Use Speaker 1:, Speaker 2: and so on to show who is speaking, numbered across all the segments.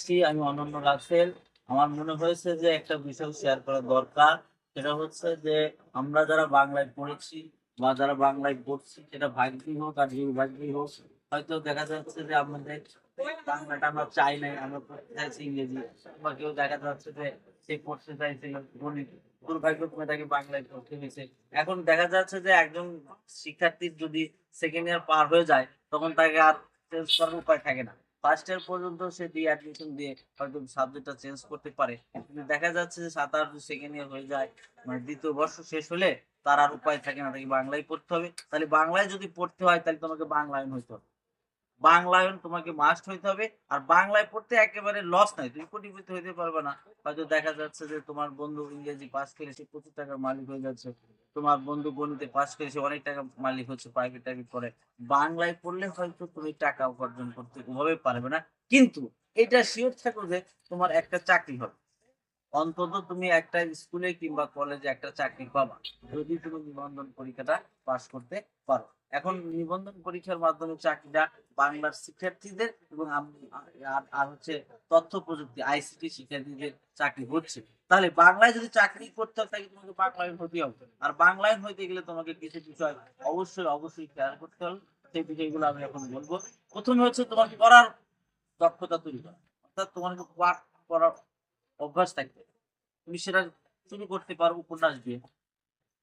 Speaker 1: ছি, আমি অনন্য রাসেল। আমার মনে হয়েছে যে একটা বিষয় শেয়ার করা দরকার সেটা হচ্ছে যে আমরা যারা বাংলায় পড়েছি বা যারা বাংলায় পড়ছি সেটা ভাগ্যই হোক আর দুর্ভাগ্যই হোক হয়তো দেখা যাচ্ছে যে আমাদের বাংলাটা আমরা চাই নাই আমরা পড়তে চাইছি ইংরেজি বা কেউ দেখা যাচ্ছে যে সে পড়তে চাইছে গণিত দুর্ভাগ্যক্রমে তাকে বাংলায় পড়তে হয়েছে। এখন দেখা যাচ্ছে যে একজন শিক্ষার্থীর যদি সেকেন্ড ইয়ার পার হয়ে যায় তখন তাকে আর চেঞ্জ করার উপায় থাকে না। ফার্স্ট ইয়ার পর্যন্ত সে দিয়ে অ্যাডমিশন দিয়ে হয়তো সাবজেক্টটা চেঞ্জ করতে পারে। কিন্তু দেখা যাচ্ছে যে সাত আট সেকেন্ড ইয়ার হয়ে যায় মানে দ্বিতীয় বর্ষ শেষ হলে তার আর উপায় থাকে না, তাকে বাংলায় পড়তে হবে। তাহলে বাংলায় যদি পড়তে হয়, তাহলে তোমাকে বাংলায় হইতে হবে। বাংলায়ন তোমাকে মাস্ট হইতে হবে, আর বাংলায় পড়তে একেবারে লস নাই। তুমি কোটিপতি হইতে পারবে না। হয়তো দেখা যাচ্ছে যে তোমার বন্ধু ইংরেজি পাস করে সে প্রচুর টাকার মালিক হয়ে যাচ্ছে। তোমার বন্ধু গণিতে পাস করে সে অনেক টাকা মালিক হচ্ছে প্রাইভেট টাইভেট করে। বাংলায় পড়লে হয়তো তুমি টাকা উপার্জন করতে ওভাবে পারবে না। কিন্তু এটা শিওর থাকো যে তোমার একটা চাকরি হবে। অন্তত তুমি একটা স্কুলে কিংবা কলেজে একটা চাকরি পাবা, যদি তুমি নিবন্ধন পরীক্ষাটা পাশ করতে পারো। এখন নিবন্ধন পরীক্ষার মাধ্যমে চাকরিটা বাংলার শিক্ষার্থীদের এবং আর- হচ্ছে তথ্য প্রযুক্তি আইসিটি শিক্ষার্থীদের চাকরি হচ্ছে। তাহলে বাংলায় যদি চাকরি করতে হয়, তাহলে তোমাকে বাংলায়ন হতে হবে। আর বাংলায়ন হইতে গেলে তোমাকে কিছু বিষয় অবশ্যই অবশ্যই খেয়াল করতে হবে। সেই বিষয়গুলো আমি এখন বলব। প্রথমে হচ্ছে তোমাকে পড়ার দক্ষতা তৈরি করা। অর্থাৎ তোমাকে পাঠ পড়ার অভ্যাস থাকবে। তুমি সেটা শুরু করতে পারো উপন্যাস দিয়ে।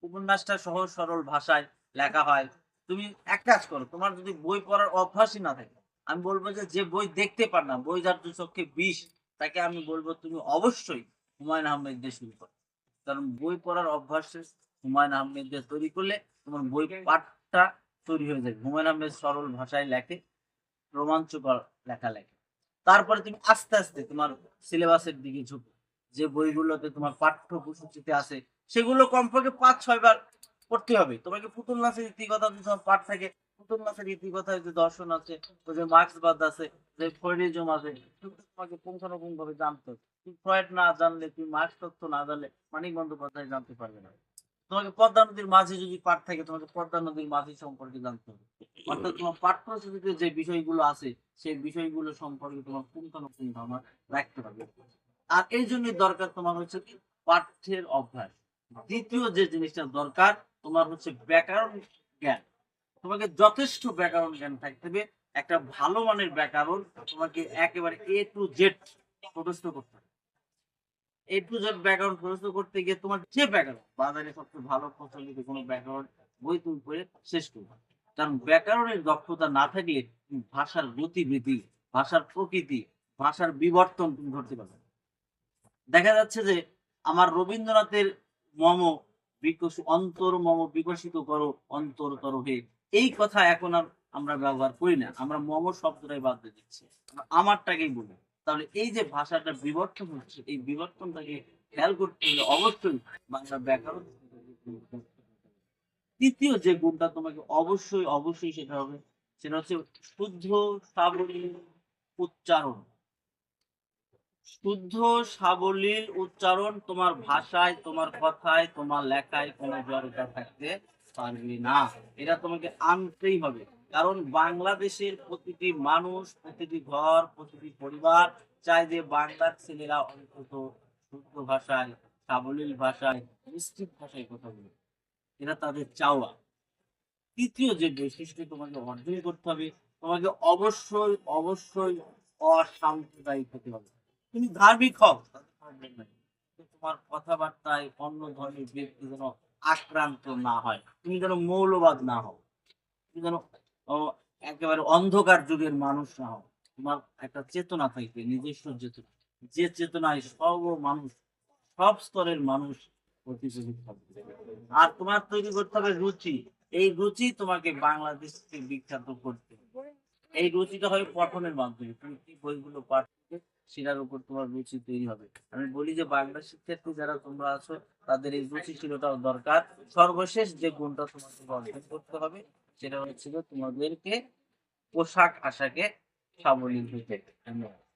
Speaker 1: উপন্যাসটা সহজ, সরল ভাষায় লেখা হয়। তুমি এক কাজ করো, তোমার যদি বই পড়ার অভ্যাসই না থাকে, আমি বলব যে যে বই দেখতে পার না, বই যার দু চোখে বিষ, তাকে আমি বলব তুমি অবশ্যই হুমায়ুন আহমেদ দিয়ে শুরু করো। কারণ বই পড়ার অভ্যাস হুমায়ুন আহমেদ দিয়ে তৈরি করলে তোমার বই পাঠটা তৈরি হয়ে যাবে হুমায়ুন আহমেদ সরল ভাষায় লেখে, রোমাঞ্চকর লেখা লেখে। তারপরে তুমি আস্তে আস্তে তোমার সিলেবাসের দিকে ঝুঁকো। যে বইগুলোতে তোমার পাঠ্যপুস্তকটিতে আছে, সেগুলো কমপক্ষে পাঁচ, ছয় বার পড়তে হবে। তোমাকে পুতুল নাচের ইতিকথা যদি তোমার পাঠ থাকে, পুতুল নাচের ইতিকথায় যে দর্শন আছে, ওই যে মার্ক্সবাদ আছে, যে ফ্রয়েডিজম আছে তোমাকে পুঙ্খানুপুঙ্খ ভাবে জানতে হবে। তুমি ফ্রয়েড না জানলে, তুমি মার্ক্স তত্ত্ব না জানলে মানিক বন্দ্যোপাধ্যায় জানতে পারবে না। তোমাকে পদ্মা নদীর মাঝে যদি পাঠ থাকে, তোমাকে পদ্মা নদীর মাঝি সম্পর্কে জানতে হবে। অর্থাৎ তোমার যে বিষয়গুলো আছে, সেই বিষয়গুলো সম্পর্কে তোমার রাখতে হবে। আর এই জন্যই দরকার তোমার হচ্ছে পাঠ্যের অভ্যাস। দ্বিতীয় যে জিনিসটা দরকার, তোমার হচ্ছে ব্যাকরণ জ্ঞান। তোমাকে যথেষ্ট ব্যাকরণ জ্ঞান থাকতে হবে। একটা ভালো মানের ব্যাকরণ তোমাকে একেবারে এ টু জেড প্রদস্ত করতে হবে। এ টু জেড ব্যাকরণ প্রদস্ত করতে গিয়ে তোমার যে ব্যাকরণ, বাজারে সবচেয়ে ভালো প্রচলিত কোনো ব্যাকরণ বই তুমি পড়ে শেষ করবে। কারণ ব্যাকরণের দক্ষতা না থাকলে ভাষার গতিবিধি, ভাষার প্রকৃতি, ভাষার বিবর্তন তুমি ধরতে পারবে দেখা যাচ্ছে যে আমার রবীন্দ্রনাথের মম বিকশিত অন্তর মম বিকশিত করো অন্তরতর হয়ে এই কথা এখন আর আমরা ব্যবহার করি না। আমরা মম শব্দটাই বাদ দিয়ে দিচ্ছি। আমারটাকেই বলি। তাহলে এই যে ভাষাটা বিবর্তন হচ্ছে, এই বিবর্তনটাকে খেয়াল করতে হলে অবশ্যই বাংলা ব্যাকরণ তৃতীয় যে গুণটা তোমাকে অবশ্যই অবশ্যই সেটা হবে, সেটা হচ্ছে শুদ্ধ সাবলীল উচ্চারণ। শুদ্ধ সাবলীল উচ্চারণ তোমার ভাষায়, তোমার কথায়, তোমার লেখায়, কোনো জড়তা থাকতে পারবে না। এটা তোমাকে আনতেই হবে। কারণ বাংলাদেশের প্রতিটি মানুষ, প্রতিটি ঘর, প্রতিটি পরিবার চায় যে বাংলার ছেলেরা অন্তত শুদ্ধ ভাষায়, সাবলীল ভাষায়, নিশ্চিত ভাষায় কথা বলে এটা তাদের চাওয়া। তৃতীয় যে বৈশিষ্ট্য তোমাকে অর্জন করতে হবে, তোমাকে অবশ্যই অবশ্যই অসাম্প্রদায়িক হতে হবে। তুমি ধার্মিক হও। তোমার কথাবার্তায় অন্য ধর্মের ব্যক্তি যেন আক্রান্ত না হয়। তুমি যেন মৌলবাদ না হও। তুমি যেন একেবারে অন্ধকার যুগের মানুষ না হও। তোমার একটা চেতনা থাকবে, নিজস্ব চেতনা। যে চেতনায় সব মানুষ সব স্তরের মানুষ আর তোমার তৈরি করতে হবে রুচি। এই রুচি তোমাকে বাংলাদেশকে বিখ্যাত করতে। এই রুচিটা হবে পঠনের মাধ্যমে। তুমি কি বইগুলো পাঠ সেটার উপর তোমার রুচি তৈরি হবে। আমি বলি যে বাংলা শিক্ষার্থী যারা তোমরা আছো, তাদের এই রুচিশীলতাও দরকার। সর্বশেষ যে গুণটা তোমাকে অর্জন করতে হবে, সেটা হচ্ছে তোমাদেরকে পোশাক আশাকে সাবলীল হইতে। ধন্যবাদ।